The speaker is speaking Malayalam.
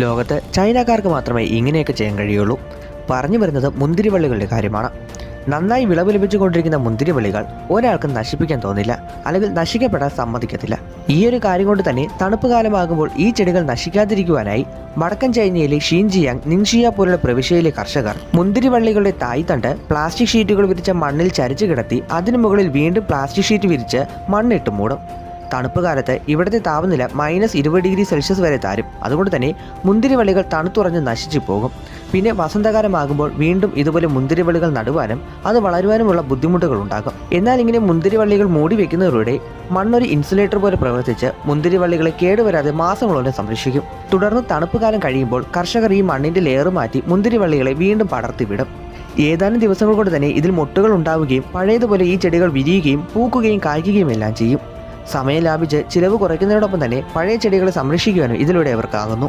ലോകത്ത് ചൈനക്കാർക്ക് മാത്രമേ ഇങ്ങനെയൊക്കെ ചെയ്യാൻ കഴിയുള്ളൂ. പറഞ്ഞു വരുന്നത് മുന്തിരിവള്ളികളുടെ കാര്യമാണ്. നന്നായി വിളവ് ലഭിച്ചുകൊണ്ടിരിക്കുന്ന മുന്തിരിവള്ളികൾ ഒരാൾക്കും നശിപ്പിക്കാൻ തോന്നില്ല അല്ലെങ്കിൽ നശിക്കപ്പെടാൻ സമ്മതിക്കത്തില്ല. ഈ ഒരു കാര്യം കൊണ്ട് തന്നെ തണുപ്പ് കാലമാകുമ്പോൾ ഈ ചെടികൾ നശിക്കാതിരിക്കുവാനായി വടക്കൻ ചൈനയിലെ ഷീൻജിയാങ് നിൻഷിയ പോലുള്ള പ്രവിശ്യയിലെ കർഷകർ മുന്തിരിവള്ളികളുടെ തായ്തണ്ട് പ്ലാസ്റ്റിക് ഷീറ്റുകൾ വിരിച്ച മണ്ണിൽ ചരിച്ചു കിടത്തി അതിനു മുകളിൽ വീണ്ടും പ്ലാസ്റ്റിക് ഷീറ്റ് വിരിച്ച് മണ്ണിട്ട് മൂടും. തണുപ്പ് കാലത്ത് ഇവിടുത്തെ താപനില മൈനസ് ഇരുപത് ഡിഗ്രി സെൽഷ്യസ് വരെ താരും. അതുകൊണ്ട് തന്നെ മുന്തിരിവള്ളികൾ തണുത്തുറഞ്ഞ് നശിച്ചു പോകും. പിന്നെ വസന്തകാലമാകുമ്പോൾ വീണ്ടും ഇതുപോലെ മുന്തിരിവള്ളികൾ നടുവാനും അത് വളരുവാനുമുള്ള ബുദ്ധിമുട്ടുകൾ ഉണ്ടാകും. എന്നാൽ ഇങ്ങനെ മുന്തിരിവള്ളികൾ മൂടി വെക്കുന്നതിലൂടെ മണ്ണൊരു ഇൻസുലേറ്റർ പോലെ പ്രവർത്തിച്ച് മുന്തിരിവള്ളികളെ കേടുവരാതെ മാസങ്ങളോടെ സംരക്ഷിക്കും. തുടർന്ന് തണുപ്പ് കാലം കഴിയുമ്പോൾ കർഷകർ ഈ മണ്ണിന്റെ ലെയർ മാറ്റി മുന്തിരിവള്ളികളെ വീണ്ടും പടർത്തിവിടും. ഏതാനും ദിവസങ്ങൾ കൊണ്ട് തന്നെ ഇതിൽ മൊട്ടുകൾ ഉണ്ടാവുകയും പഴയതുപോലെ ഈ ചെടികൾ വിരിയുകയും പൂക്കുകയും കായ്ക്കുകയും എല്ലാം ചെയ്യും. സമയം ലാഭിച്ച് ചിലവ് കുറയ്ക്കുന്നതിനോടൊപ്പം തന്നെ പഴയ ചെടികളെ സംരക്ഷിക്കുവാനും ഇതിലൂടെ അവർക്കാകുന്നു.